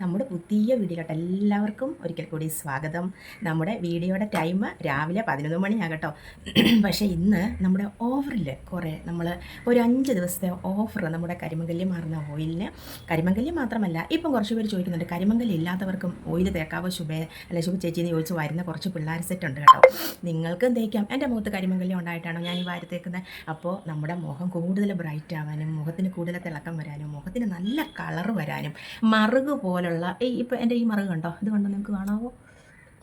നമ്മുടെ പുതിയ വീഡിയോയിലോട്ട് എല്ലാവർക്കും ഒരിക്കൽ കൂടി സ്വാഗതം. നമ്മുടെ വീഡിയോയുടെ ടൈം രാവിലെ പതിനൊന്ന് മണിയാകട്ടോ പക്ഷേ ഇന്ന് നമ്മുടെ ഓഫറിൽ കുറേ നമ്മൾ ഒരു അഞ്ച് ദിവസത്തെ ഓഫർ നമ്മുടെ കരിമങ്കല്ലി മാറുന്ന ഓയിലിന്. കരിമങ്കല്ലി മാത്രമല്ല ഇപ്പം കുറച്ച് പേര് ചോദിക്കുന്നുണ്ട് കരിമങ്കല്ലി ഇല്ലാത്തവർക്കും ഓയിൽ തേക്കാവോ ശുഭേ? അല്ലെ ശുഭ ചേച്ചി എന്ന് ചോദിച്ച് വരുന്ന കുറച്ച് പിള്ളേർ സെറ്റ് ഉണ്ട് കേട്ടോ. നിങ്ങൾക്കും തേക്കാം? എന്റെ മുഖത്ത് കരിമങ്കല്ലി ഉണ്ടായിട്ടാണോ ഞാൻ ഈ വാരി തേക്കുന്നത് അപ്പോൾ നമ്മുടെ മുഖം കൂടുതൽ ബ്രൈറ്റ് ആവാനും മുഖത്തിന് കൂടുതൽ തിളക്കം വരാനും മുഖത്തിന് നല്ല കളർ വരാനും മറുക് പോലുള്ള ഈ ഇപ്പോൾ എന്റെ ഈ മറുക കണ്ടോ? ഇത് കണ്ടോ നിങ്ങൾക്ക് കാണാവോ?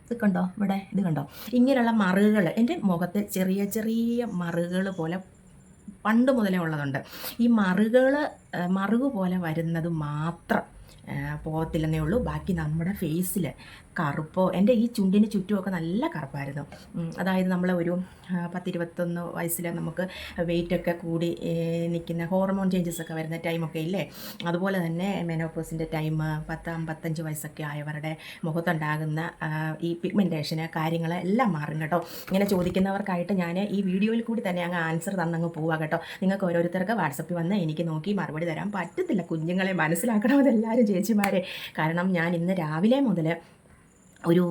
ഇത് കണ്ടോ? ഇവിടെ ഇത് കണ്ടോ? ഇങ്ങനെയുള്ള മറുകൾ എന്റെ മുഖത്ത് ചെറിയ ചെറിയ മറുകൾ പോലെ പണ്ട് മുതലേ ഉള്ളതുണ്ട്. ഈ മറുകൾ മറുക് പോലെ വരുന്നത് മാത്രം പോകത്തില്ലെന്നേ ഉള്ളൂ. ബാക്കി നമ്മുടെ ഫേസിൽ കറുപ്പോ എന്റെ ഈ ചുണ്ടിന് ചുറ്റുമൊക്കെ നല്ല കറുപ്പായിരുന്നു. അതായത് നമ്മൾ ഒരു പത്തിരുപത്തൊന്ന് വയസ്സിൽ നമുക്ക് വെയിറ്റൊക്കെ കൂടി നിൽക്കുന്ന ഹോർമോൺ ചേഞ്ചസ് ഒക്കെ വരുന്ന ടൈമൊക്കെ ഇല്ലേ? അതുപോലെ തന്നെ മെനോപ്പോസിന്റെ ടൈം പത്ത് അമ്പത്തഞ്ച് വയസ്സൊക്കെ ആയവരുടെ മുഖത്തുണ്ടാകുന്ന ഈ പിഗ്മെന്റേഷന് കാര്യങ്ങൾ എല്ലാം മാറും കേട്ടോ. ഇങ്ങനെ ചോദിക്കുന്നവർക്കായിട്ട് ഞാൻ ഈ വീഡിയോയിൽ കൂടി തന്നെ അങ്ങ് ആൻസർ തന്നങ്ങ് പോവാം കേട്ടോ. നിങ്ങൾക്ക് ഓരോരുത്തർക്ക് വാട്സപ്പിൽ വന്ന് എനിക്ക് നോക്കി മറുപടി തരാൻ പറ്റത്തില്ല. കുഞ്ഞുങ്ങളെ മനസ്സിലാക്കണമെന്ന് എല്ലാവരും ചേച്ചിമാരെ. കാരണം ഞാൻ ഇന്ന് രാവിലെ മുതൽ ഒരു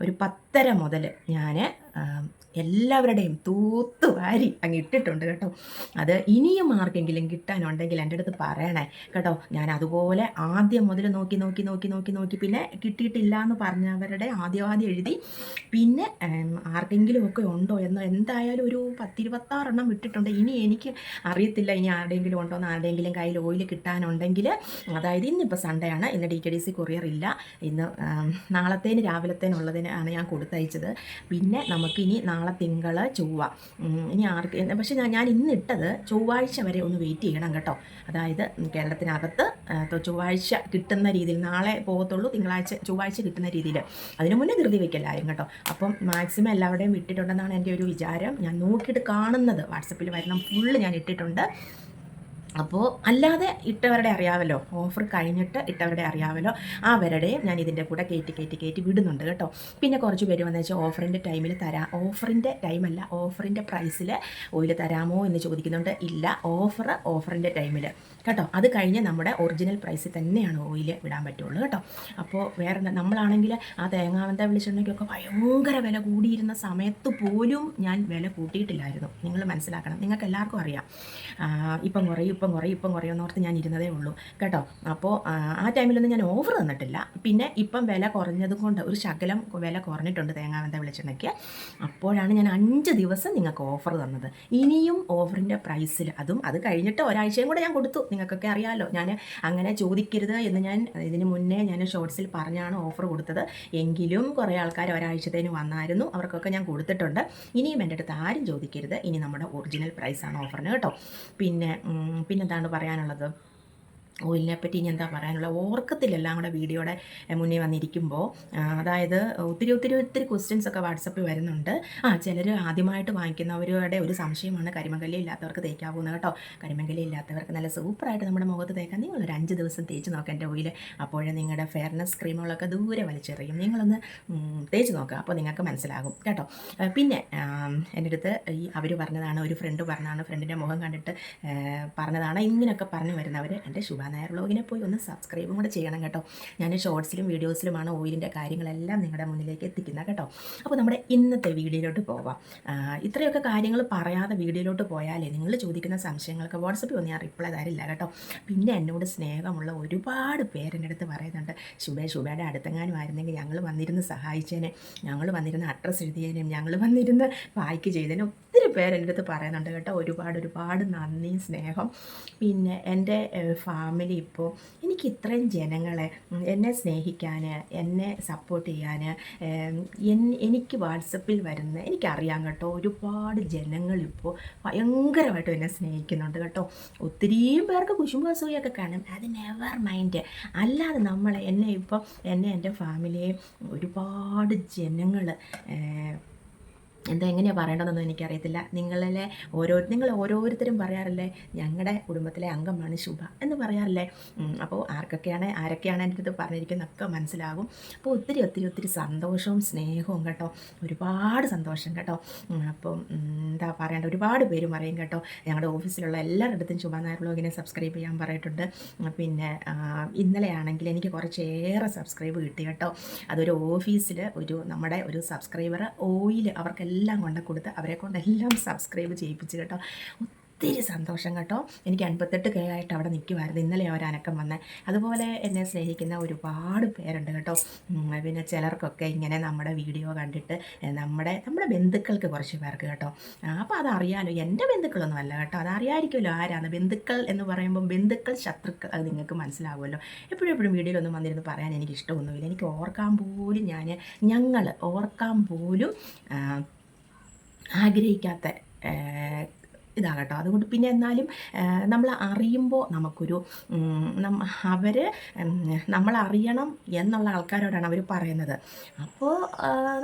ഒരു പത്തര മുതൽ ഞാൻ എല്ലാവരുടെയും തൂത്ത് വാരി അങ്ങ് ഇട്ടിട്ടുണ്ട് കേട്ടോ. അത് ഇനിയും ആർക്കെങ്കിലും കിട്ടാനുണ്ടെങ്കിൽ എന്റെ അടുത്ത് പറയണേ. കേട്ടോ ഞാൻ അതുപോലെ ആദ്യം മുതൽ നോക്കി നോക്കി നോക്കി നോക്കി നോക്കി പിന്നെ കിട്ടിയിട്ടില്ല എന്ന് പറഞ്ഞവരുടെ ആദ്യം ആദ്യം എഴുതി പിന്നെ ആർക്കെങ്കിലും ഒക്കെ ഉണ്ടോ എന്ന് എന്തായാലും ഒരു പത്തിരുപത്താറെണ്ണം വിട്ടിട്ടുണ്ട്. ഇനി എനിക്ക് അറിയത്തില്ല ഇനി ആരുടെയെങ്കിലും ഉണ്ടോ എന്ന് ആരുടെയെങ്കിലും കയ്യിൽ ഓയിൽ കിട്ടാനുണ്ടെങ്കിൽ. അതായത് ഇന്നിപ്പോൾ സൺഡേ ആണ്. ഇന്ന് D K D C courier ഇല്ല. ഇന്ന് നാളത്തേന് രാവിലത്തേനുള്ളതിന് ആണ് ഞാൻ കൊടുത്തയച്ചത്. പിന്നെ നമുക്കിനി നാളെ തിങ്കൾ ചൊവ്വ. ഇനി ആർക്ക് പക്ഷേ ഞാൻ ഞാൻ ഇന്നിട്ടത് ചൊവ്വാഴ്ച വരെ ഒന്ന് വെയിറ്റ് ചെയ്യണം കേട്ടോ. അതായത് കേരളത്തിനകത്ത് ചൊവ്വാഴ്ച കിട്ടുന്ന രീതിയിൽ നാളെ പോകത്തുള്ളൂ തിങ്കളാഴ്ച ചൊവ്വാഴ്ച കിട്ടുന്ന രീതിയിൽ. അതിനു മുന്നേ ധൃതി വയ്ക്കല്ലാരും കേട്ടോ. അപ്പം മാക്സിമം എല്ലാവരുടെയും വിട്ടിട്ടുണ്ടെന്നാണ് എന്റെ ഒരു വിചാരം. ഞാൻ നോക്കിയിട്ട് കാണുന്നത്. വാട്സപ്പിൽ വരണം ഫുള്ള് ഞാൻ ഇട്ടിട്ടുണ്ട്. അപ്പോൾ അല്ലാതെ ഇട്ടവരുടെ അറിയാമല്ലോ ഓഫർ കഴിഞ്ഞിട്ട് ഇട്ടവരുടെ അറിയാമല്ലോ അവരുടെയും ഞാൻ ഇതിന്റെ കൂടെ കയറ്റി കയറ്റി കയറ്റി വിടുന്നുണ്ട് കേട്ടോ. പിന്നെ കുറച്ച് പേര് വന്നു വെച്ചാൽ ഓഫറിന്റെ ടൈമിൽ തരാം. ഓഫറിന്റെ ടൈമല്ല ഓഫറിന്റെ പ്രൈസിൽ ഓയിൽ തരാമോ എന്ന് ചോദിക്കുന്നുണ്ട്. ഇല്ല ഓഫർ ഓഫറിന്റെ ടൈമിൽ കേട്ടോ അത് കഴിഞ്ഞ് നമ്മുടെ ഒറിജിനൽ പ്രൈസിൽ തന്നെയാണ് ഓയിൽ വിടാൻ പറ്റുള്ളൂ കേട്ടോ. അപ്പോൾ വേറെ നമ്മളാണെങ്കിൽ ആ തേങ്ങാവന്ത വെളിച്ചെണ്ണയ്ക്കൊക്കെ ഭയങ്കര വില കൂടിയിരുന്ന സമയത്ത് പോലും ഞാൻ വില കൂട്ടിയിട്ടില്ലായിരുന്നു. നിങ്ങൾ മനസ്സിലാക്കണം നിങ്ങൾക്ക് എല്ലാവർക്കും അറിയാം ഇപ്പം കുറയും. ഇപ്പം കുറയും ഇപ്പം കുറയും ഓർത്ത് ഞാൻ ഇരുന്നതേ ഉള്ളൂ. കേട്ടോ? അപ്പോൾ ആ, ആ ടൈമിലൊന്നും ഞാൻ ഓഫർ തന്നിട്ടില്ല പിന്നെ ഇപ്പം വില കുറഞ്ഞത് കൊണ്ട് ഒരു ശകലം വില കുറഞ്ഞിട്ടുണ്ട് തേങ്ങാവന്ത വെളിച്ചെണ്ണയ്ക്ക്. അപ്പോഴാണ് ഞാൻ അഞ്ച് ദിവസം നിങ്ങൾക്ക് ഓഫർ തന്നത്. ഇനിയും ഓഫറിന്റെ പ്രൈസിൽ അതും അത് കഴിഞ്ഞിട്ട് ഒരാഴ്ചയും കൂടെ ഞാൻ കൊടുത്തു. നിങ്ങൾക്കൊക്കെ അറിയാമല്ലോ ഞാൻ അങ്ങനെ ചോദിക്കരുത് എന്ന് ഞാൻ ഇതിന് മുന്നേ ഞാൻ ഷോർട്സിൽ പറഞ്ഞാണ് ഓഫർ കൊടുത്തത്. എങ്കിലും കുറേ ആൾക്കാർ ഒരാഴ്ചത്തേന് വന്നായിരുന്നു. അവർക്കൊക്കെ ഞാൻ കൊടുത്തിട്ടുണ്ട്. ഇനിയും എന്റെ അടുത്ത് ആരും ചോദിക്കരുത്. ഇനി നമ്മുടെ ഒറിജിനൽ പ്രൈസാണ് ഓഫറിന് കേട്ടോ. പിന്നെ പിന്നെന്താണ് പറയാനുള്ളത്? ഓയിലിനെ പറ്റി ഇനി എന്താ പറയാനുള്ള ഓർക്കത്തില്ല എല്ലാം കൂടെ വീഡിയോയുടെ മുന്നേ വന്നിരിക്കുമ്പോൾ അതായത് ഒത്തിരി ഒത്തിരി ഒത്തിരി ക്വസ്റ്റ്യൻസ് ഒക്കെ വാട്സപ്പിൽ വരുന്നുണ്ട്. ആ ചിലർ ആദ്യമായിട്ട് വാങ്ങിക്കുന്നവരുടെ ഒരു സംശയമാണ് കരിമങ്കല്ലി ഇല്ലാത്തവർക്ക് തേക്കാവുന്നത് കേട്ടോ. കരിമങ്കല്ലി ഇല്ലാത്തവർക്ക് നല്ല സൂപ്പറായിട്ട് നമ്മുടെ മുഖത്ത് തേക്കാൻ നിങ്ങൾ ഒരു അഞ്ച് ദിവസം തേച്ച് നോക്കാം എന്റെ ഓയിൽ അപ്പോഴേ നിങ്ങളുടെ ഫെയർനെസ് ക്രീമുകളൊക്കെ ദൂരെ വലിച്ചെറിയും. നിങ്ങളൊന്ന് തേച്ച് നോക്കുക അപ്പോൾ നിങ്ങൾക്ക് മനസ്സിലാകും കേട്ടോ. പിന്നെ എന്റെ അടുത്ത് ഈ അവർ പറഞ്ഞതാണ് ഒരു ഫ്രണ്ട് പറഞ്ഞതാണ് ഫ്രണ്ടിന്റെ മുഖം കണ്ടിട്ട് പറഞ്ഞതാണ് ഇങ്ങനെയൊക്കെ പറഞ്ഞു വരുന്നവർ എന്റെ ശുഭ നായർ വ്ളോഗിനെ പോയി ഒന്ന് സബ്സ്ക്രൈബും കൂടെ ചെയ്യണം കേട്ടോ. ഞാൻ ഷോർട്സിലും വീഡിയോസിലുമാണ് ഓയിലിന്റെ കാര്യങ്ങളെല്ലാം നിങ്ങളുടെ മുന്നിലേക്ക് എത്തിക്കുന്നത് കേട്ടോ. അപ്പോൾ നമ്മുടെ ഇന്നത്തെ വീഡിയോയിലോട്ട് പോവാം. ഇത്രയൊക്കെ കാര്യങ്ങൾ പറയാതെ വീഡിയോയിലോട്ട് പോയാലേ നിങ്ങൾ ചോദിക്കുന്ന സംശയങ്ങൾക്ക് വാട്സപ്പിൽ ഒന്നും ഞാൻ റിപ്ലൈ തരില്ല കേട്ടോ. പിന്നെ എന്നോട് സ്നേഹമുള്ള ഒരുപാട് പേരെന്റെ അടുത്ത് പറയുന്നുണ്ട് ശുഭേ ശുഭയുടെ അടുത്തെങ്ങാനും ആയിരുന്നെങ്കിൽ ഞങ്ങൾ വന്നിരുന്ന് സഹായിച്ചേനെ. ഞങ്ങൾ വന്നിരുന്ന അഡ്രസ്സ് എഴുതിയേനും ഞങ്ങൾ വന്നിരുന്ന് വായിക്ക് ചെയ്തേനും ഒത്തിരി പേര് എന്റെ അടുത്ത് പറയുന്നുണ്ട് കേട്ടോ ഒരുപാട് ഒരുപാട് നന്ദി സ്നേഹം. പിന്നെ എന്റെ ഫാമിലി ഇപ്പോൾ എനിക്ക് ഇത്രയും ജനങ്ങളെ എന്നെ സ്നേഹിക്കാൻ എന്നെ സപ്പോർട്ട് ചെയ്യാൻ എനിക്ക് വാട്സപ്പിൽ വരുന്ന എനിക്കറിയാം കേട്ടോ ഒരുപാട് ജനങ്ങളിപ്പോൾ ഭയങ്കരമായിട്ട് എന്നെ സ്നേഹിക്കുന്നുണ്ട് കേട്ടോ. ഒത്തിരിയും പേർക്ക് കുശുമ്പ് അസൂയൊക്കെ കാണും. അത് നെവർ മൈൻഡ് അല്ലാതെ നമ്മളെ എന്നെ ഇപ്പോൾ എന്നെ എന്റെ ഫാമിലിയെ ഒരുപാട് ജനങ്ങൾ എന്താ എങ്ങനെയാണ് പറയേണ്ടതെന്നൊന്നും എനിക്കറിയത്തില്ല. നിങ്ങളിലെ ഓരോ നിങ്ങൾ ഓരോരുത്തരും പറയാറില്ലേ ഞങ്ങളുടെ കുടുംബത്തിലെ അംഗമാണ് ശുഭ എന്ന് പറയാറില്ലേ? അപ്പോൾ ആർക്കൊക്കെയാണ് ആരൊക്കെയാണ് എന്റെ അടുത്ത് പറഞ്ഞിരിക്കുന്നതൊക്കെ മനസ്സിലാകും. അപ്പോൾ ഒത്തിരി ഒത്തിരി ഒത്തിരി സന്തോഷവും സ്നേഹവും കേട്ടോ. ഒരുപാട് സന്തോഷം കേട്ടോ. അപ്പം എന്താ പറയേണ്ട ഒരുപാട് പേര് പറയും കേട്ടോ. ഞങ്ങളുടെ ഓഫീസിലുള്ള എല്ലാവരുടെ അടുത്തും ശുഭ നായർ ബ്ലോഗിനെ സബ്സ്ക്രൈബ് ചെയ്യാൻ പറഞ്ഞിട്ടുണ്ട് പിന്നെ ഇന്നലെയാണെങ്കിൽ എനിക്ക് കുറച്ചേറെ സബ്സ്ക്രൈബ് കിട്ടി കേട്ടോ. അതൊരു ഓഫീസിൽ ഒരു നമ്മുടെ ഒരു സബ്സ്ക്രൈബർ ഓയിൽ അവർക്കെല്ലാം കൊണ്ട് കൊടുത്ത് അവരെ കൊണ്ടെല്ലാം സബ്സ്ക്രൈബ് ചെയ്യിപ്പിച്ച് കേട്ടോ. ഒത്തിരി സന്തോഷം കേട്ടോ. എനിക്ക് അൻപത്തെട്ട് കെ ആയിട്ട് അവിടെ നിൽക്കുമായിരുന്നു ഇന്നലെ അവരനക്കം അനക്കം വന്നേ. അതുപോലെ എന്നെ സ്നേഹിക്കുന്ന ഒരുപാട് പേരുണ്ട് കേട്ടോ. പിന്നെ ചിലർക്കൊക്കെ ഇങ്ങനെ നമ്മുടെ വീഡിയോ കണ്ടിട്ട് നമ്മുടെ നമ്മുടെ ബന്ധുക്കൾക്ക് കുറച്ച് പേർക്ക് കേട്ടോ. അപ്പോൾ അതറിയാലോ എന്റെ ബന്ധുക്കളൊന്നും അല്ല കേട്ടോ. അതറിയായിരിക്കുമല്ലോ ആരാണ് ബന്ധുക്കൾ എന്ന് പറയുമ്പോൾ ബന്ധുക്കൾ ശത്രുക്കൾ. അത് നിങ്ങൾക്ക് മനസ്സിലാവുമല്ലോ. എപ്പോഴും എപ്പോഴും വീഡിയോയിലൊന്നും വന്നിരുന്ന് പറയാൻ എനിക്ക് ഇഷ്ടമൊന്നുമില്ല. എനിക്ക് ഓർക്കാൻ പോലും ഞാൻ ഞങ്ങൾ ഓർക്കാൻ പോലും ആഗ്രഹിക്കാത്ത ആ, ഇതാ കേട്ടോ അതുകൊണ്ട് പിന്നെ എന്നാലും നമ്മൾ അറിയുമ്പോൾ നമുക്കൊരു അവർ നമ്മൾ അറിയണം എന്നുള്ള ആൾക്കാരോടാണ് അവർ പറയുന്നത്. അപ്പോൾ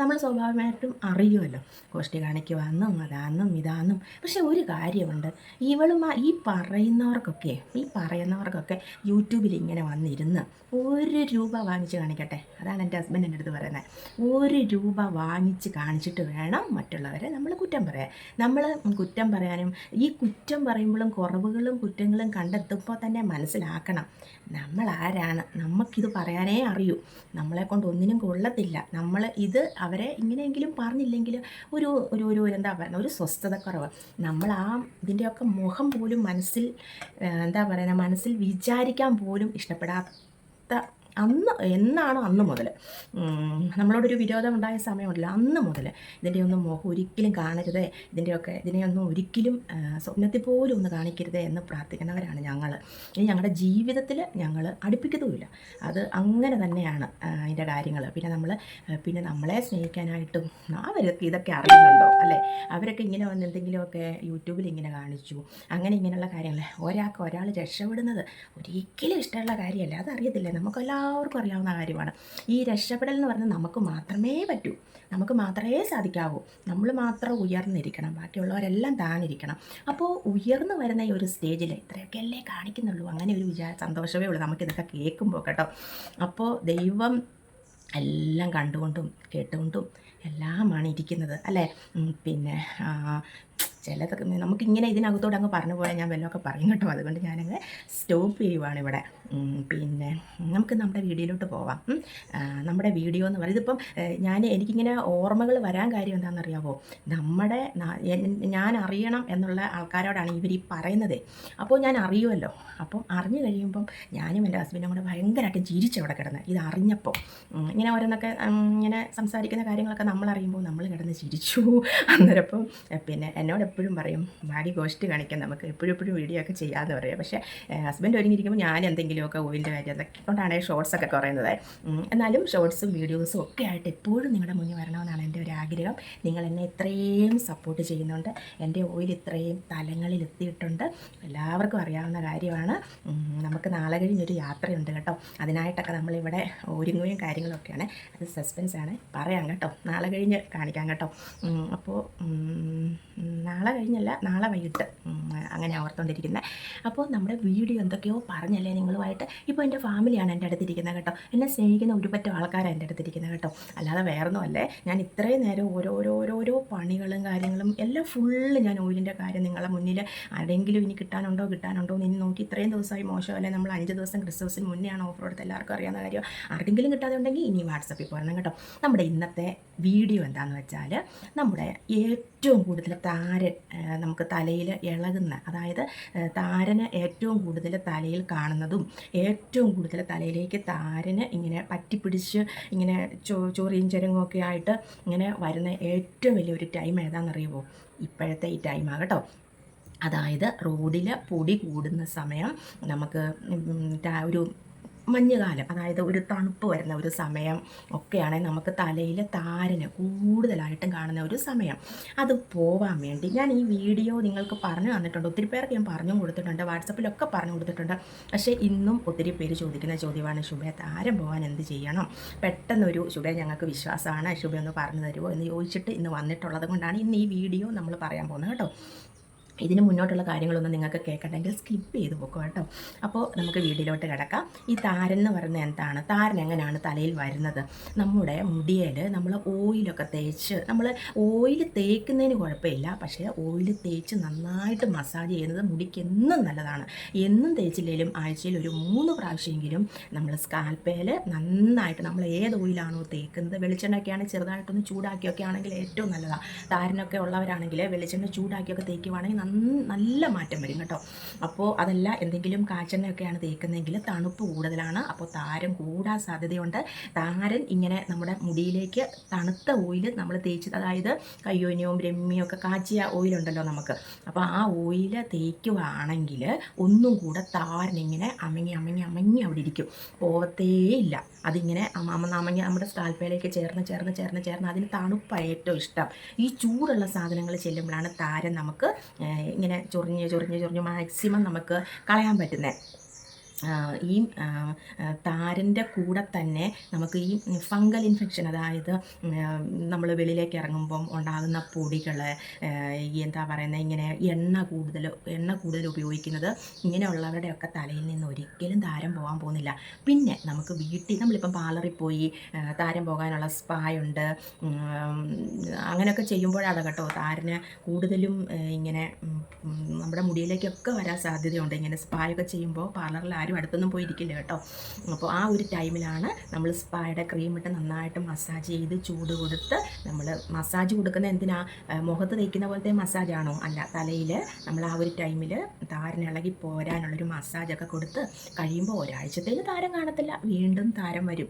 നമ്മൾ സ്വാഭാവികമായിട്ടും അറിയുമല്ലോ കോഷ്ടി കാണിക്കുവാന്നും അതാന്നും ഇതാന്നും. പക്ഷെ ഒരു കാര്യമുണ്ട്. ഇവളും ഈ പറയുന്നവർക്കൊക്കെ ഈ പറയുന്നവർക്കൊക്കെ യൂട്യൂബിൽ ഇങ്ങനെ വന്നിരുന്ന് ഒരു രൂപ വാങ്ങിച്ച് കാണിക്കട്ടെ. അതാണ് എന്റെ ഹസ്ബൻഡ് എന്റെ അടുത്ത് പറയുന്നത് ഒരു രൂപ വാങ്ങിച്ച് കാണിച്ചിട്ട് വേണം മറ്റുള്ളവരെ നമ്മൾ കുറ്റം പറയാൻ. നമ്മൾ കുറ്റം പറയാനും ഈ കുറ്റം പറയുമ്പോഴും കുറവുകളും കുറ്റങ്ങളും കണ്ടെത്തുമ്പോൾ തന്നെ മനസ്സിലാക്കണം. നമ്മൾ ആരാണ്? നമുക്കിത് പറയാനേ അറിയൂ. നമ്മളെ കൊണ്ട് ഒന്നിനും കൊള്ളത്തില്ല. നമ്മൾ ഇത് അവരെ ഇങ്ങനെയെങ്കിലും പറഞ്ഞില്ലെങ്കിൽ ഒരു ഒരു ഒരു എന്താ പറയുക ഒരു സ്വസ്ഥതക്കുറവ്. നമ്മൾ ആ ഇതിന്റെയൊക്കെ മുഖം പോലും മനസ്സിൽ എന്താ പറയുക മനസ്സിൽ വിചാരിക്കാൻ പോലും ഇഷ്ടപ്പെടാത്ത അന്ന് എന്നാണോ അന്ന് മുതൽ നമ്മളോടൊരു വിരോധം ഉണ്ടായ സമയമുണ്ടല്ലോ അന്ന് മുതൽ ഇതിന്റെ ഒന്നും മുഖം ഒരിക്കലും കാണരുതേ. ഇതിന്റെയൊക്കെ ഇതിനെയൊന്നും ഒരിക്കലും സ്വപ്നത്തിൽ പോലും ഒന്ന് കാണിക്കരുതേ എന്ന് പ്രാർത്ഥിക്കുന്നവരാണ് ഞങ്ങൾ ഇനി ഞങ്ങളുടെ ജീവിതത്തിൽ ഞങ്ങൾ അടുപ്പിക്കത്തുമില്ല. അത് അങ്ങനെ തന്നെയാണ് അതിന്റെ കാര്യങ്ങൾ പിന്നെ നമ്മൾ പിന്നെ നമ്മളെ സ്നേഹിക്കാനായിട്ടും അവരൊക്കെ ഇതൊക്കെ അറിയുന്നുണ്ടോ അല്ലേ? അവരൊക്കെ ഇങ്ങനെ വന്ന് എന്തെങ്കിലുമൊക്കെ യൂട്യൂബിൽ ഇങ്ങനെ കാണിച്ചു. അങ്ങനെ ഇങ്ങനെയുള്ള കാര്യങ്ങൾ ഒരാൾക്ക് ഒരാൾ രക്ഷപ്പെടുന്നത് ഒരിക്കലും ഇഷ്ടമുള്ള കാര്യമല്ല. അതറിയത്തില്ല? നമുക്ക് എല്ലാവർക്കും അറിയാവുന്ന കാര്യമാണ്. ഈ രക്ഷപ്പെടൽ എന്ന് പറഞ്ഞാൽ നമുക്ക് മാത്രമേ പറ്റൂ. നമുക്ക് മാത്രമേ സാധിക്കാവൂ. നമ്മൾ മാത്രം ഉയർന്നിരിക്കണം. ബാക്കിയുള്ളവരെല്ലാം താണിരിക്കണം അപ്പോൾ ഉയർന്നു വരുന്ന ഈ ഒരു സ്റ്റേജിൽ ഇത്രയൊക്കെ അല്ലേ കാണിക്കുന്നുള്ളൂ. അങ്ങനെ ഒരു വിചാര സന്തോഷമേ ഉള്ളൂ നമുക്കിതൊക്കെ കേൾക്കുമ്പോൾ കേട്ടോ. അപ്പോൾ ദൈവം എല്ലാം കണ്ടുകൊണ്ടും കേട്ടുകൊണ്ടും എല്ലാമാണ് ഇരിക്കുന്നത് അല്ലേ? പിന്നെ ചിലതൊക്കെ നമുക്കിങ്ങനെ ഇതിനകത്തോട് അങ്ങ് പറഞ്ഞു പോയാൽ ഞാൻ വല്ലതൊക്കെ പറയും കേട്ടോ. അതുകൊണ്ട് ഞാനങ്ങ് സ്റ്റോപ്പ് ചെയ്യുവാണ് ഇവിടെ. പിന്നെ നമുക്ക് നമ്മുടെ വീഡിയോയിലോട്ട് പോവാം. നമ്മുടെ വീഡിയോ എന്ന് പറയുന്നത് ഇതിപ്പം ഏഹ്, ഞാൻ എനിക്കിങ്ങനെ ഓർമ്മകൾ വരാൻ കാര്യം എന്താണെന്നറിയാമോ നമ്മുടെ ഞാൻ അറിയണം എന്നുള്ള ആൾക്കാരോടാണ് ഇവർ ഈ പറയുന്നത്. അപ്പോൾ ഞാൻ അറിയുമല്ലോ അപ്പം അറിഞ്ഞു കഴിയുമ്പം ഞാനും എന്റെ ഹസ്ബൻഡും കൂടെ ഭയങ്കരമായിട്ട് ചിരിച്ചവിടെ കിടന്ന് ഇത് അറിഞ്ഞപ്പോൾ ഇങ്ങനെ ഓരോന്നൊക്കെ ഇങ്ങനെ സംസാരിക്കുന്ന കാര്യങ്ങളൊക്കെ നമ്മൾ അറിയുമ്പോൾ നമ്മൾ കിടന്ന് ചിരിച്ചു. അന്നേരപ്പം പിന്നെ എന്നോട് എപ്പോഴും പറയും വാടി ഗോസ്റ്റ് കാണിക്കാൻ നമുക്ക് എപ്പോഴും എപ്പോഴും വീഡിയോ ഒക്കെ ചെയ്യാമെന്ന് പറയും. പക്ഷേ ഹസ്ബൻഡ് ഒരുങ്ങിയിരിക്കുമ്പോൾ ഞാൻ എന്തെങ്കിലുമൊക്കെ ഓയിലിന്റെ കാര്യം അതൊക്കെ കൊണ്ടാണ് ഷോർട്സ് ഒക്കെ കുറയുന്നത്. എന്നാലും ഷോർട്സും വീഡിയോസും ഒക്കെ ആയിട്ട് എപ്പോഴും നിങ്ങളുടെ മുന്നിൽ വരണമെന്നാണ് എന്റെ ഒരു ആഗ്രഹം. നിങ്ങൾ എന്നെ ഇത്രയും സപ്പോർട്ട് ചെയ്യുന്നുണ്ട്. എന്റെ ഓയിൽ ഇത്രയും തലങ്ങളിൽ എത്തിയിട്ടുണ്ട്. എല്ലാവർക്കും അറിയാവുന്ന കാര്യമാണ്. നമുക്ക് നാളെ കഴിഞ്ഞൊരു യാത്രയുണ്ട് കേട്ടോ. അതിനായിട്ടൊക്കെ നമ്മളിവിടെ ഒരുങ്ങുകയും കാര്യങ്ങളൊക്കെയാണ്. അത് സസ്പെൻസ് ആണ്. പറയാം കേട്ടോ. നാളെ കഴിഞ്ഞ് കാണിക്കാം കേട്ടോ. അപ്പോൾ ഉം, നാളെ കഴിഞ്ഞല്ല നാളെ വൈകിട്ട്. അങ്ങനെ ഓർത്തുകൊണ്ടിരിക്കുന്നത് അപ്പോൾ നമ്മുടെ വീഡിയോ എന്തൊക്കെയോ പറഞ്ഞല്ലേ നിങ്ങളുമായിട്ട്? ഇപ്പോൾ എന്റെ ഫാമിലിയാണ് എന്റെ അടുത്തിരിക്കുന്നത് കേട്ടോ. എന്നെ സ്നേഹിക്കുന്ന ഒരുപറ്റം ആൾക്കാരാണ് എന്റെ അടുത്തിരിക്കുന്നത് കേട്ടോ. അല്ലാതെ വേറൊന്നുമല്ലേ. ഞാൻ ഇത്രയും നേരം ഓരോരോരോരോ പണികളും കാര്യങ്ങളും എല്ലാം ഫുള്ള് ഞാൻ ഓയിലിന്റെ കാര്യം നിങ്ങളെ മുന്നിൽ ആരെങ്കിലും ഇനി കിട്ടാനുണ്ടോ കിട്ടാനുണ്ടോ എന്ന് ഇനി നോക്കി ഇത്രയും ദിവസമായി മോശമല്ലേ? നമ്മൾ അഞ്ച് ദിവസം ക്രിസ്മസിന് മുന്നെയാണ് ഓഫർ കൊടുത്ത് എല്ലാവർക്കും അറിയാവുന്ന കാര്യം. ആർക്കെങ്കിലും കിട്ടാതെ ഉണ്ടെങ്കിൽ ഇനി വാട്സപ്പിൽ പോരണം കേട്ടോ. നമ്മുടെ ഇന്നത്തെ വീഡിയോ എന്താണെന്ന് വെച്ചാൽ നമ്മുടെ ഏറ്റവും കൂടുതൽ താരൻ ആ, നമുക്ക് തലയിൽ ഇളകുന്ന അതായത് താരന് ഏറ്റവും കൂടുതൽ തലയിൽ കാണുന്നതും ഏറ്റവും കൂടുതൽ തലയിലേക്ക് താരന് ഇങ്ങനെ പറ്റിപ്പിടിച്ച് ഇങ്ങനെ ചോ ചോറിയും ചെരങ്ങും ആയിട്ട് ഇങ്ങനെ വരുന്ന ഏറ്റവും വലിയൊരു ടൈം ഏതാണെന്നറിയുമോ? ഇപ്പോഴത്തെ ഈ ടൈമാണ് കേട്ടോ. അതായത് റോഡിൽ പൊടി കൂടുന്ന സമയം നമുക്ക് ഒരു മഞ്ഞുകാലം അതായത് ഒരു തണുപ്പ് വരുന്ന ഒരു സമയം ഒക്കെയാണെങ്കിൽ നമുക്ക് തലയിൽ താരന് കൂടുതലായിട്ടും കാണുന്ന ഒരു സമയം. അത് പോവാൻ വേണ്ടി ഞാൻ ഈ വീഡിയോ നിങ്ങൾക്ക് പറഞ്ഞു തന്നിട്ടുണ്ട്. ഒത്തിരി പേർക്ക് ഞാൻ പറഞ്ഞു കൊടുത്തിട്ടുണ്ട്. വാട്സപ്പിലൊക്കെ പറഞ്ഞു കൊടുത്തിട്ടുണ്ട്. പക്ഷേ ഇന്നും ഒത്തിരി പേര് ചോദിക്കുന്ന ചോദ്യമാണ് ശുഭ താരം പോകാൻ എന്ത് ചെയ്യണം? പെട്ടെന്നൊരു ശുഭ ഞങ്ങൾക്ക് വിശ്വാസമാണ്. ശുഭ ഒന്ന് പറഞ്ഞു തരുമോ എന്ന് ചോദിച്ചിട്ട് ഇന്ന് വന്നിട്ടുള്ളത് കൊണ്ടാണ് ഇന്ന് ഈ വീഡിയോ നമ്മൾ പറയാൻ പോകുന്നത് കേട്ടോ. ഇതിന് മുന്നോട്ടുള്ള കാര്യങ്ങളൊന്നും നിങ്ങൾക്ക് കേൾക്കണ്ടെങ്കിൽ സ്കിപ്പ് ചെയ്ത് പോക്കും കേട്ടോ. അപ്പോൾ നമുക്ക് വീഡിയോയിലോട്ട് കിടക്കാം. ഈ താരൻ എന്ന് പറയുന്നത് എന്താണ്? താരൻ എങ്ങനെയാണ് തലയിൽ വരുന്നത്? നമ്മുടെ മുടിയിൽ നമ്മൾ ഓയിലൊക്കെ തേച്ച് നമ്മൾ ഓയിൽ തേക്കുന്നതിന് കുഴപ്പമില്ല പക്ഷേ ഓയിൽ തേച്ച് നന്നായിട്ട് മസാജ് ചെയ്യുന്നത് മുടിക്ക് എന്നും നല്ലതാണ്. എന്നും തേച്ചില്ലെങ്കിലും ആഴ്ചയിൽ ഒരു മൂന്ന് പ്രാവശ്യമെങ്കിലും നമ്മൾ സ്കാൽപ്പേൽ നന്നായിട്ട് നമ്മൾ ഏത് ഓയിലാണോ തേക്കുന്നത് വെളിച്ചെണ്ണയൊക്കെയാണ് ചെറുതായിട്ടൊന്ന് ചൂടാക്കിയൊക്കെ ആണെങ്കിൽ ഏറ്റവും നല്ലതാണ്. താരനൊക്കെ ഉള്ളവരാണെങ്കിൽ വെളിച്ചെണ്ണ ചൂടാക്കിയൊക്കെ തേക്കുവാണെങ്കിൽ നല്ല മാറ്റം വരും കേട്ടോ. അപ്പോൾ അതല്ല എന്തെങ്കിലും കാച്ചെണ്ണയൊക്കെയാണ് തേക്കുന്നതെങ്കിൽ തണുപ്പ് കൂടുതലാണ്. അപ്പോൾ താരം കൂടാൻ സാധ്യതയുണ്ട്. താരൻ ഇങ്ങനെ നമ്മുടെ മുടിയിലേക്ക് തണുത്ത ഓയിൽ നമ്മൾ തേച്ച് അതായത് കയ്യോനിയും രമ്യവും ഒക്കെ കാച്ചിയ ഓയിലുണ്ടല്ലോ നമുക്ക്. അപ്പോൾ ആ ഓയിൽ തേക്കുവാണെങ്കിൽ ഒന്നും കൂടെ താരനിങ്ങനെ അമങ്ങി അമങ്ങി അമങ്ങി അവിടെ ഇരിക്കും. പോവത്തേയില്ല അതിങ്ങനെ അമങ്ങി നമ്മുടെ സ്കാൽപ്പയിലേക്ക് ചേർന്ന് ചേർന്ന് ചേർന്ന് ചേർന്ന് അതിന് തണുപ്പാണ് ഏറ്റവും ഇഷ്ടം. ഈ ചൂടുള്ള സാധനങ്ങൾ ചെല്ലുമ്പോഴാണ് താരൻ നമുക്ക് ഇങ്ങനെ ചൊറിഞ്ഞ് ചൊറിഞ്ഞ് ചൊറിഞ്ഞ് മാക്സിമം നമുക്ക് കളയാൻ പറ്റുന്നത് ഈ താരന്റെ കൂടെ തന്നെ നമുക്ക് ഈ ഫംഗൽ ഇൻഫെക്ഷൻ അതായത് നമ്മൾ വെളിയിലേക്ക് ഇറങ്ങുമ്പം ഉണ്ടാകുന്ന പൊടികൾ എന്താ പറയുന്നത് ഇങ്ങനെ എണ്ണ കൂടുതൽ എണ്ണ കൂടുതൽ ഉപയോഗിക്കുന്നത് ഇങ്ങനെയുള്ളവരുടെയൊക്കെ തലയിൽ നിന്ന് ഒരിക്കലും താരം പോകാൻ പോകുന്നില്ല. പിന്നെ നമുക്ക് വീട്ടിൽ നമ്മളിപ്പം പാർലറിൽ പോയി താരം പോകാനുള്ള സ്പായുണ്ട് അങ്ങനെയൊക്കെ ചെയ്യുമ്പോഴാണ് കേട്ടോ താരന് കൂടുതലും ഇങ്ങനെ നമ്മുടെ മുടിയിലേക്കൊക്കെ വരാൻ സാധ്യതയുണ്ട്. ഇങ്ങനെ സ്പായൊക്കെ ചെയ്യുമ്പോൾ പാർലറിൽ ആരും അടുത്തൊന്നും പോയിരിക്കില്ല കേട്ടോ. അപ്പോൾ ആ ഒരു ടൈമിലാണ് നമ്മൾ സ്പായുടെ ക്രീം ഇട്ട് നന്നായിട്ട് മസാജ് ചെയ്ത് ചൂട് കൊടുത്ത് നമ്മൾ മസാജ് കൊടുക്കുന്ന എന്തിനാ? മുഖത്ത് തേക്കുന്ന പോലത്തെ മസാജാണോ അല്ല തലയിൽ നമ്മൾ ആ ഒരു ടൈമിൽ താരനിളകി പോരാനുള്ളൊരു മസാജൊക്കെ കൊടുത്ത് കഴിയുമ്പോൾ ഒരാഴ്ചത്തേക്ക് താരം കാണത്തില്ല വീണ്ടും താരം വരും.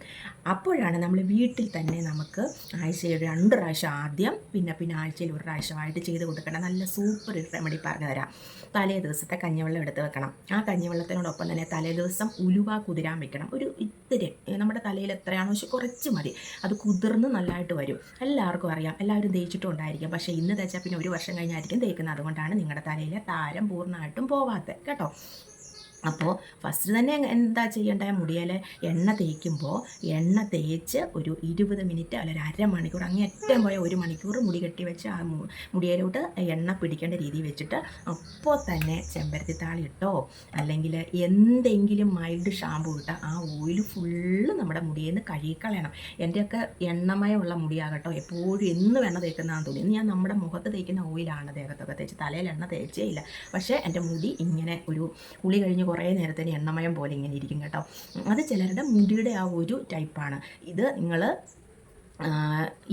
അപ്പോഴാണ് നമ്മൾ വീട്ടിൽ തന്നെ നമുക്ക് ആഴ്ചയിൽ രണ്ട് പ്രാവശ്യം ആദ്യം പിന്നെ പിന്നെ ആഴ്ചയിൽ ഒരു പ്രാവശ്യമായിട്ട് ചെയ്ത് കൊടുക്കേണ്ട നല്ല സൂപ്പർ റെമഡി പറഞ്ഞു തരാം. തലേ ദിവസത്തെ കഞ്ഞിവെള്ളം എടുത്ത് വെക്കണം. ആ കഞ്ഞിവെള്ളത്തിനോടൊപ്പം തന്നെ തലേ ദിവസം ഉലുവ കുതിരാൻ വെക്കണം. ഒരു ഇത്തിരി നമ്മുടെ തലയിൽ എത്രയാണോ പക്ഷെ കുറച്ച് മതി. അത് കുതിർന്ന് നല്ലതായിട്ട് വരും. എല്ലാവർക്കും അറിയാം. എല്ലാവരും തേച്ചിട്ടും ഉണ്ടായിരിക്കും പക്ഷേ ഇന്ന് തേച്ചാൽ പിന്നെ ഒരു വർഷം കഴിഞ്ഞായിരിക്കും തേക്കുന്നത്. അതുകൊണ്ടാണ് നിങ്ങളുടെ തലയിലെ താരം പൂർണമായിട്ടും പോവാത്തത്. കേട്ടോ? അപ്പോൾ ഫസ്റ്റ് തന്നെ എന്താ ചെയ്യേണ്ടത് മുടിയിൽ എണ്ണ തേക്കുമ്പോൾ എണ്ണ തേച്ച് ഒരു ഇരുപത് മിനിറ്റ് അല്ലെങ്കിൽ അരമണിക്കൂർ അങ്ങനെ ഏറ്റവും പോയ ഒരു മണിക്കൂർ മുടി കെട്ടി വെച്ച് ആ മുടിയിലോട്ട് എണ്ണ പിടിക്കേണ്ട രീതി വെച്ചിട്ട് അപ്പോൾ തന്നെ ചെമ്പരത്തിത്താളി ഇട്ടോ? അല്ലെങ്കിൽ എന്തെങ്കിലും മൈൽഡ് ഷാമ്പു ഇട്ടാൽ ആ ഓയിൽ ഫുള്ള് നമ്മുടെ മുടിയിൽ നിന്ന് കഴുകിക്കളയണം. എന്റെയൊക്കെ എണ്ണമയമുള്ള മുടിയാകട്ടോ എപ്പോഴും എന്ന് എണ്ണ തേക്കുന്നതാണെന്ന് തോന്നി. ഞാൻ നമ്മുടെ മുഖത്ത് തേക്കുന്ന ഓയിലാണ് ദേഹത്തൊക്കെ തേച്ച് തലയിൽ എണ്ണ തേച്ചേ ഇല്ല. പക്ഷേ എന്റെ മുടി ഇങ്ങനെ ഒരു കുളി കഴിഞ്ഞ് കുറേ നേരത്തിന് എണ്ണമയം പോലെ ഇങ്ങനെ ഇരിക്കും കേട്ടോ. അത് ചിലരുടെ മുടിയുടെ ആ ഒരു ടൈപ്പാണ് ഇത് നിങ്ങൾ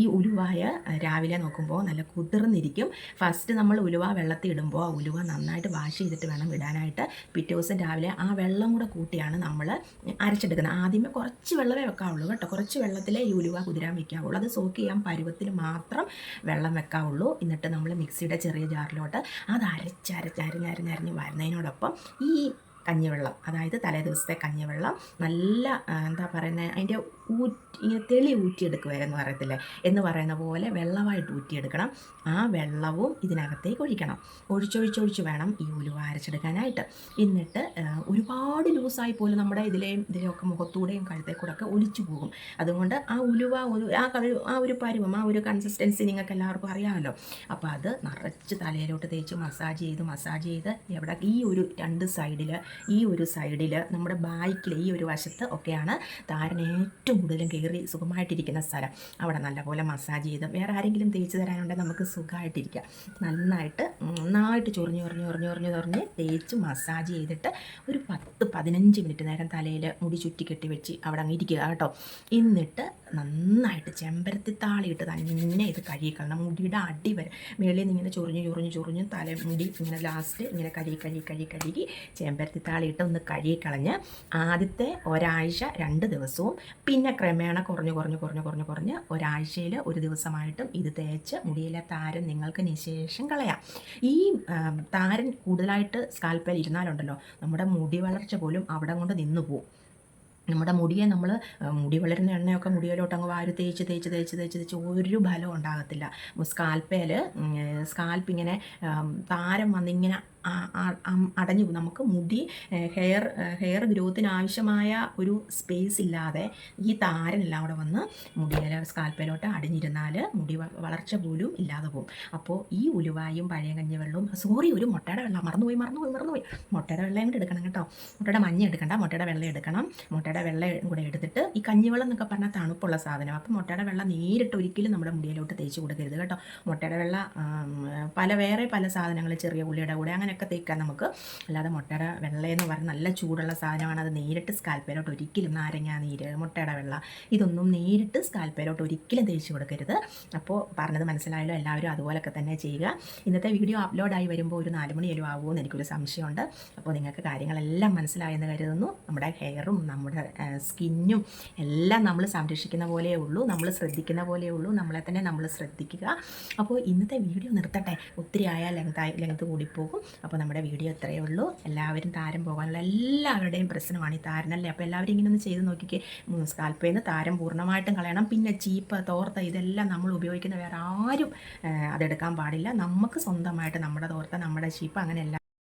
ഈ ഉലുവായ രാവിലെ നോക്കുമ്പോൾ നല്ല കുതിർന്നിരിക്കും. ഫസ്റ്റ് നമ്മൾ ഉലുവ വെള്ളത്തിൽ ഇടുമ്പോൾ ആ ഉലുവ നന്നായിട്ട് വാഷ് ചെയ്തിട്ട് വേണം ഇടാനായിട്ട്. പിറ്റേ ദിവസം രാവിലെ ആ വെള്ളം കൂടെ കൂട്ടിയാണ് നമ്മൾ അരച്ചെടുക്കുന്നത്. ആദ്യമേ കുറച്ച് വെള്ളമേ വെക്കാവുള്ളൂ കേട്ടോ. കുറച്ച് വെള്ളത്തിലേ ഈ ഉലുവ കുതിരാൻ വെക്കാവുള്ളൂ. അത് സോക്ക് ചെയ്യാൻ പരുവത്തിൽ മാത്രം വെള്ളം വെക്കാവുള്ളൂ. എന്നിട്ട് നമ്മൾ മിക്സിയുടെ ചെറിയ ജാറിലോട്ട് അത് അരച്ചരച്ചരഞ്ഞരഞ്ഞരഞ്ഞ് വരുന്നതിനോടൊപ്പം ഈ കഞ്ഞിവെള്ളം. അതായത് തലേ ദിവസത്തെ കഞ്ഞിവെള്ളം. നല്ല എന്താ പറയുന്നത് അതിന്റെ ഊറ്റി ഇങ്ങനെ തെളി ഊറ്റിയെടുക്കുമായിരുന്നു പറയത്തില്ലേ എന്ന് പറയുന്ന പോലെ വെള്ളമായിട്ട് ഊറ്റിയെടുക്കണം. ആ വെള്ളവും ഇതിനകത്തേക്ക് ഒഴിക്കണം. ഒഴിച്ചൊഴിച്ചൊഴിച്ച് വേണം ഈ ഉലുവ അരച്ചെടുക്കാനായിട്ട്. എന്നിട്ട് ഒരുപാട് ലൂസായി പോലും നമ്മുടെ ഇതിലെയും ഇതിലെയൊക്കെ മുഖത്തൂടെയും കഴുത്തേ കൂടെ ഒക്കെ ഒലിച്ചു പോകും. അതുകൊണ്ട് ആ ഉലുവ ആ കഴിവ് ആ ഒരു പരുവം ആ ഒരു കൺസിസ്റ്റൻസി നിങ്ങൾക്ക് എല്ലാവർക്കും അറിയാമല്ലോ. അപ്പോൾ അത് നിറച്ച് തലയിലോട്ട് തേച്ച് മസാജ് ചെയ്ത് മസാജ് ചെയ്ത് എവിടെ ഈ ഒരു രണ്ട് സൈഡിൽ ഈ ഒരു സൈഡിൽ നമ്മുടെ ബാക്കിൽ ഈ ഒരു വശത്ത് ഒക്കെയാണ് താരൻ ഏറ്റവും കൂടുതലും കയറി സുഖമായിട്ടിരിക്കുന്ന സ്ഥലം. അവിടെ നല്ലപോലെ മസാജ് ചെയ്ത് വേറെ ആരെങ്കിലും തേച്ച് തരാനുണ്ടെങ്കിൽ നമുക്ക് സുഖമായിട്ടിരിക്കാം. നന്നായിട്ട് നന്നായിട്ട് ചൊറിഞ്ഞ് ചൊറിഞ്ഞ് ചൊറിഞ്ഞ് ചൊറിഞ്ഞ് ചൊറിഞ്ഞ് തേച്ച് മസാജ് ചെയ്തിട്ട് ഒരു പത്ത് പതിനഞ്ച് മിനിറ്റ് നേരം തലയിൽ മുടി ചുറ്റി കെട്ടി വെച്ച് അവിടെ അങ്ങ് ഇരിക്കുക കേട്ടോ. എന്നിട്ട് നന്നായിട്ട് ചെമ്പരത്തി താളിയിട്ട് തന്നെ ഇത് കഴുകിക്കളണം. മുടിയുടെ അടി വരെ മേളിൽ നിന്ന് ഇങ്ങനെ ചൊറിഞ്ഞ് ചൊറിഞ്ഞ് ചൊറിഞ്ഞ് തല മുടി ഇങ്ങനെ ലാസ്റ്റ് ഇങ്ങനെ കഴുകി കഴുകി കഴുകി കഴുകി ചെമ്പരത്തി താളിയിട്ട് ഒന്ന് കഴുകിക്കളഞ്ഞ് ആദ്യത്തെ ഒരാഴ്ച രണ്ട് ദിവസവും പിന്നെ ക്രമേണ കുറഞ്ഞ് കുറഞ്ഞ് കുറഞ്ഞ് കുറഞ്ഞ് കുറഞ്ഞ് ഒരാഴ്ചയിൽ ഒരു ദിവസമായിട്ടും ഇത് തേച്ച് മുടിയിലെ താരൻ നിങ്ങൾക്ക് നിശേഷം കളയാം. ഈ താരൻ കൂടുതലായിട്ട് സ്കാൽപ്പേൽ ഇരുന്നാലുണ്ടല്ലോ നമ്മുടെ മുടി വളർച്ച പോലും അവിടെ കൊണ്ട് നിന്നു പോകും നമ്മുടെ മുടിയെ നമ്മൾ മുടി വളരുന്ന എണ്ണയൊക്കെ മുടിയിലോട്ട് അങ്ങ് വാരി തേച്ച് തേച്ച് തേച്ച് തേച്ച് തേച്ച് ഒരു ഫലം ഉണ്ടാകത്തില്ല. സ്കാൽപ്പേൽ സ്കാൽപ്പ് ഇങ്ങനെ താരം വന്നിങ്ങനെ അടഞ്ഞു നമുക്ക് മുടി ഹെയർ ഹെയർ ഗ്രോത്തിന് ആവശ്യമായ ഒരു സ്പേസ് ഇല്ലാതെ ഈ താരനെല്ലാം അവിടെ വന്ന് മുടിയിലെ സ്കാൽപ്പയിലോട്ട് അടിഞ്ഞിരുന്നാൽ മുടി വളർച്ച പോലും ഇല്ലാതെ പോകും. അപ്പോൾ ഈ ഉലുവായും പഴയ കഞ്ഞിവെള്ളവും സോറി ഒരു മുട്ടയുടെ വെള്ളം മറന്നുപോയി മറന്നുപോയി മറന്നുപോയി. മുട്ടയുടെ വെള്ളം കൂടെ എടുക്കണം കേട്ടോ. മുട്ടയുടെ മഞ്ഞ എടുക്കണ്ട മുട്ടയുടെ വെള്ളം എടുക്കണം. മുട്ടയുടെ വെള്ളം കൂടെ എടുത്തിട്ട് ഈ കഞ്ഞിവെള്ളം എന്നൊക്കെ പറഞ്ഞാൽ തണുപ്പുള്ള സാധനം. അപ്പോൾ മുട്ടയുടെ വെള്ളം നേരിട്ട് ഒരിക്കലും നമ്മുടെ മുടിയിലോട്ട് തേച്ച് കൊടുക്കരുത് കേട്ടോ. മുട്ടയുടെ വെള്ളം പല വേറെ പല സാധനങ്ങൾ ചെറിയ ഉള്ളിയുടെ കൂടെ അങ്ങനെയൊക്കെ തേക്കാം നമുക്ക് അല്ലാതെ മുട്ടയുടെ വെള്ള എന്ന് പറഞ്ഞ നല്ല ചൂടുള്ള സാധനമാണ്. അത് നേരിട്ട് സ്കാൽപ്പേരോട്ട് ഒരിക്കലും നാരങ്ങ നീര് മുട്ടയുടെ വെള്ള ഇതൊന്നും നേരിട്ട് സ്കാൽപ്പേരോട്ട് ഒരിക്കലും തേച്ച് കൊടുക്കരുത്. അപ്പോൾ പറഞ്ഞത് മനസ്സിലായാലും എല്ലാവരും അതുപോലൊക്കെ തന്നെ ചെയ്യുക. ഇന്നത്തെ വീഡിയോ അപ്ലോഡായി വരുമ്പോൾ ഒരു നാല് മണിയെങ്കിലും ആവുമെന്ന് എനിക്കൊരു സംശയമുണ്ട്. അപ്പോൾ നിങ്ങൾക്ക് കാര്യങ്ങളെല്ലാം മനസ്സിലായെന്ന് കരുതുന്നു. നമ്മുടെ ഹെയറും നമ്മുടെ സ്കിന്നും എല്ലാം നമ്മൾ സംരക്ഷിക്കുന്ന പോലെയേ ഉള്ളൂ. നമ്മൾ ശ്രദ്ധിക്കുന്ന പോലെയേ ഉള്ളൂ. നമ്മളെ തന്നെ നമ്മൾ ശ്രദ്ധിക്കുക. അപ്പോൾ ഇന്നത്തെ വീഡിയോ നിർത്തട്ടെ? ഒത്തിരി ആയാൽ ആയി ലെങ്ത് കൂടിപ്പോകും. അപ്പോൾ നമ്മുടെ വീഡിയോ ഇത്രയേ ഉള്ളൂ. എല്ലാവരും താരം പോകാനുള്ള എല്ലാവരുടെയും പ്രശ്നമാണ് ഈ താരനല്ലേ? അപ്പോൾ എല്ലാവരും ഇങ്ങനെ ഒന്ന് ചെയ്ത് നോക്കിക്കേ. സ്കാൽപ്പിൽ നിന്ന് താരം പൂർണമായിട്ടും കളയണം. പിന്നെ ചീപ്പ് തോർത്ത ഇതെല്ലാം നമ്മൾ ഉപയോഗിക്കുന്ന വേറെ ആരും അതെടുക്കാൻ പാടില്ല. നമുക്ക് സ്വന്തമായിട്ട് നമ്മുടെ തോർത്ത നമ്മുടെ ചീപ്പ് അങ്ങനെ എല്ലാം